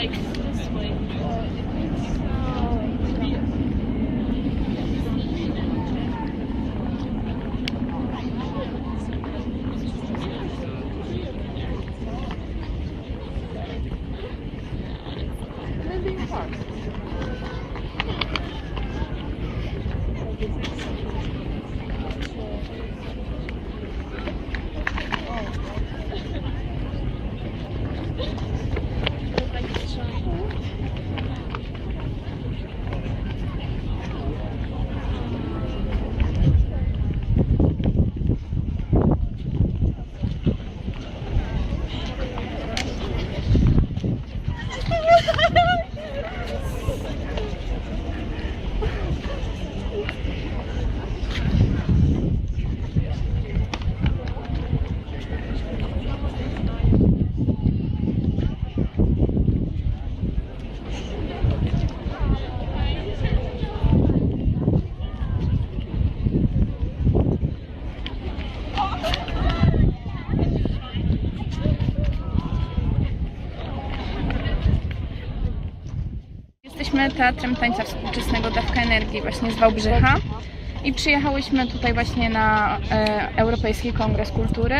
like this Jesteśmy Teatrem Tańca Współczesnego Dawka Energii właśnie z Wałbrzycha. I przyjechałyśmy tutaj właśnie na e, Europejski Kongres Kultury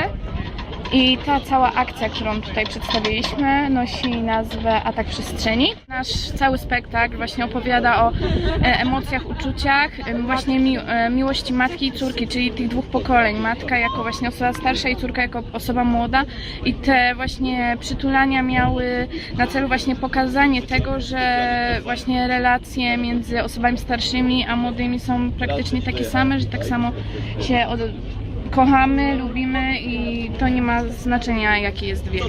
i ta cała akcja, którą tutaj przedstawiliśmy nosi nazwę Atak Przestrzeni. Nasz cały spektakl właśnie opowiada o e, emocjach, uczuciach, em, właśnie mi, e, miłości matki i córki, czyli tych dwóch pokoleń. Matka jako właśnie osoba starsza i córka jako osoba młoda i te właśnie przytulania miały na celu właśnie pokazanie tego, że właśnie relacje między osobami starszymi a młodymi są praktycznie takie same, że tak samo się od, kochamy, lubimy i to nie ma znaczenia jaki jest wiek.